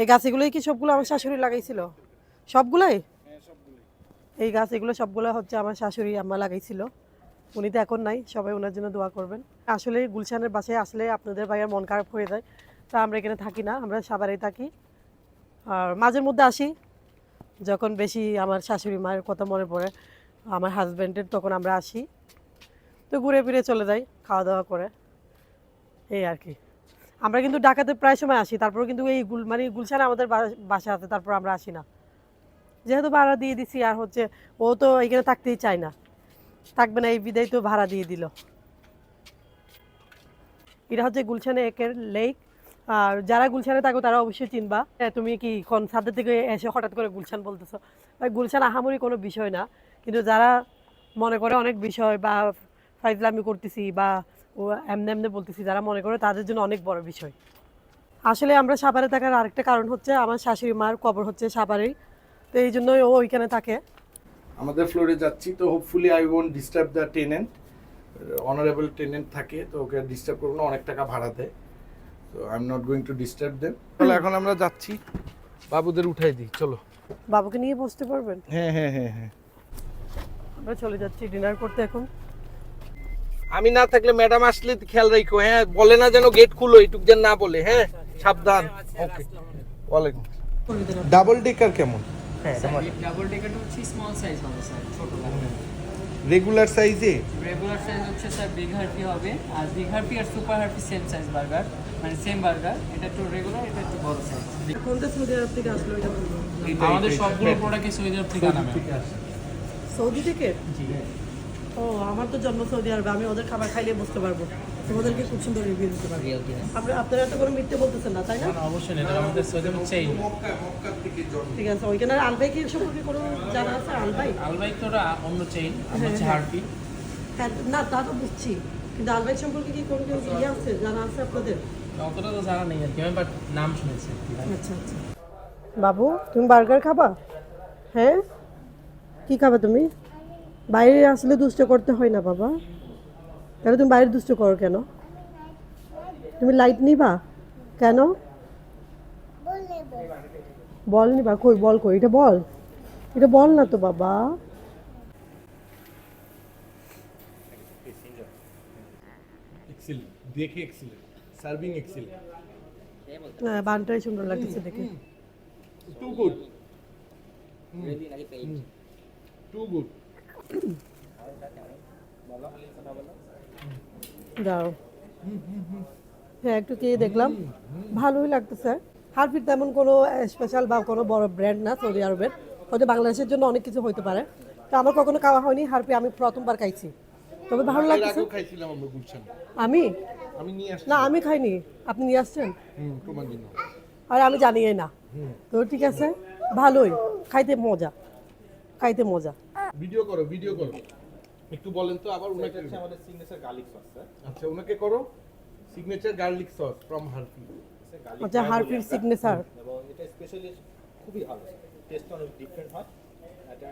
এই গাছ এগুলোই কি সবগুলো আমার শাশুড়ি লাগাইছিল? সবগুলোই? এই গাছ এগুলো সবগুলো হচ্ছে আমার শাশুড়ি আম্মা লাগাইছিল। উনি তো এখন নাই সবাই ওনার জন্য দোয়া করবেন। আসলে গুলশানের বাসায় আসলে আপনাদের ভাইয়ের মন খারাপ হয়ে যায় তা আমরা এখানে থাকি না আমরা সাবারেই থাকি। আর মাঝের মধ্যে আসি যখন বেশি আমার শাশুড়ি মায়ের কথা মনে পড়ে আমার হাজব্যান্ডের তখন আমরা আসি। তো ঘুরে ফিরে চলে যাই খাওয়া দাওয়া করে। এই আর কি। আমরা কিন্তু ঢাকাতে প্রায় সময় আসি তারপর কিন্তু এই গুল মানে গুলশানে আমাদের বাসা আছে তারপর আমরা আসি না। যেহেতু ভাড়া দিয়ে দিছি আর হচ্ছে ও তো এখানে থাকতেই চায় না। থাকবে না এই বিদায় তো ভাড়া দিয়ে দিল। এটা হচ্ছে গুলশানে একের লেক। আর যারা গুলশানে থাকো তারা অবশ্যই চিনবা। হ্যাঁ, তুমি কি কোন ছাদের থেকে এসে হঠাৎ করে গুলশান বলতেছো? ভাই গুলশান আহামরি কোনো বিষয় না। কিন্তু যারা মনে করে অনেক বিষয় বা ফাইজলামি করতেছি বা ও এমনি এমনি বলতেছি যারা মনে করে তাদের জন্য অনেক বড় বিষয়। আসলে আমরা সাভারে থাকার আরেকটা কারণ হচ্ছে আমার শাশুড়ি মার কবর হচ্ছে সাভারেই। তো এই জন্যই ও ওইখানে থাকে। আমাদের ফ্লোরে যাচ্ছি তো hopefully I won't disturb the tenant honourable tenant থাকে তো ওকে ডিস্টার্ব করব না অনেক টাকা ভাড়া দেয়। তো I am not going to disturb them তাহলে এখন আমরা যাচ্ছি বাবুদের উঠাই দিই চলো। বাবুকে নিয়ে বসতে পারবেন? হ্যাঁ হ্যাঁ হ্যাঁ হ্যাঁ। আমরা চলে যাচ্ছি ডিনার করতে এখন। আমি না থাকলে ম্যাডাম আসলে খেয়াল রাখো হ্যাঁ বলে না যেন গেট খুলো এইটুক যেন না বলে হ্যাঁ সাবধান। ওকে ওয়ালাইকুম ডাবল ডেকার কেমন? ডাবল ডেকার হচ্ছে স্মল সাইজ হবে স্যার ছোট রেগুলার সাইজে রেগুলার সাইজ হচ্ছে স্যার বিগ হার্পি হবে আর বিগ হার্পি আর super Harfy same size burger মানে সেম বার্গার এটা একটু রেগুলার এটা একটু বড় সাইজ কোনটা সৌদি আরব থেকে আসলো এটা আমাদের সবগুলো প্রোডাক্টই সৌদি আরব থেকে আনা সৌদি থেকে? ও আমার তো জন্ম সৌদি আরবে আমি ওদের খাবার খাইলে বুঝতে পারব। তোমাদেরকে খুব সুন্দর রিভিউ দিতে পারব। আপনি আপনারা তো কোনো মিথ্যে বলতেছেন না তাই না? অবশ্যই এটা আমাদের সৌদি চেইন মক্কা মক্কা থেকে জন্ম। ঠিক আছে ওইখানে আলবাই কি সম্পর্কে কোনো জানা আছে? আলবাই? আলবাই তো অন্য চেইন হচ্ছে হার্পি। হ্যাঁ না তা তো বুঝছি। কিন্তু আলবাই সম্পর্কে কি কোনো কেউ ইয়ে আছে জানা আছে আপনাদের? অতটা তো জানা নেই আর কি আমি বাট নাম শুনেছি আচ্ছা আচ্ছা। বাবু তুমি বার্গার খাবা? হ্যাঁ? কি খাবা তুমি? বাইরে আসলে দুষ্ট করতে হয় না বাবা। তাহলে তুমি বাইরে দুষ্ট করো কেন? তুমি লাইট নিবা? কেন? বল নিবা। কই বল কই? এটা বল। এটা বল না তো বাবা। দেখে সার্ভিং হ্যাঁ, বানটাই সুন্দর লাগতেছে দেখে। টু গুড টু গুড দাও। হ্যাঁ একটু খেয়ে দেখলাম। ভালোই লাগতেছে। হারফির তেমন কোনো স্পেশাল বা কোনো বড় ব্র্যান্ড না সৌদি আরবের হয়তো বাংলাদেশের জন্য অনেক কিছু হতে পারে। তো আমার কখনো খাওয়া হয়নি। হারফি আমি প্রথমবার খাইছি। তবে ভালো গুলশান। আমি? না আমি খাইনি। আপনি নিয়ে আসছেন? আর আমি জানিই না। তো ঠিক আছে। ভালোই। খাইতে মজা। খাইতে মজা। ভিডিও করো ভিডিও করো। একটু বলেন তো আবার ওনাকে আমাদের সিগনেচার গার্লিক সস স্যার আচ্ছা উনাকে করো। Signature garlic sauce from Harfy আচ্ছা হারফির সিগনেচার এবং এটা স্পেশালি খুবই ভালো টেস্ট অনেক ডিফারেন্ট হয়। এটা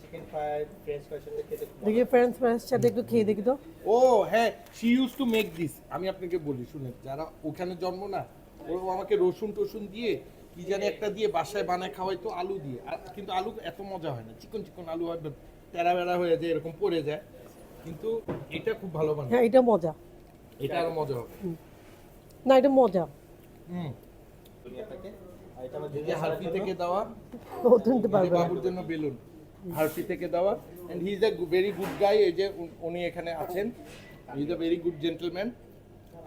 চিকেন ফ্রাই ফ্রেঞ্চ ফ্রাইয়ের সাথে খেতে দেখি ফ্রেন্ডস ফ্রেন্ডস সাথে একটু খেয়ে দেখি তো। ও হ্যাঁ she use to make this আমি আপনাকে বলি শুনে যারা ওখানে জন্ম না ও আমাকে রসুন টসুন দিয়ে কি জানি একটা দিয়ে বাসায় বানায় খাওয়াইতো আলু দিয়ে। আর কিন্তু আলু এত মজা হয় না। চিকন চিকন আলু হয় তেরা বেড়া হয়ে যায় এরকম পড়ে যায়। কিন্তু এটা খুব ভালো বানায়। হ্যাঁ এটা মজা। এটা আরও মজা হবে। না এটা মজা। হুম। এটা থেকে দেওয়া। ও তুলতে এই যে পারবে না। বাবুর জন্য বেলুন। হারপি থেকে দেওয়া। And he is a very good guy এই যে উনি এখানে আছেন। He is a very good gentleman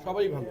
সবাই ভালো।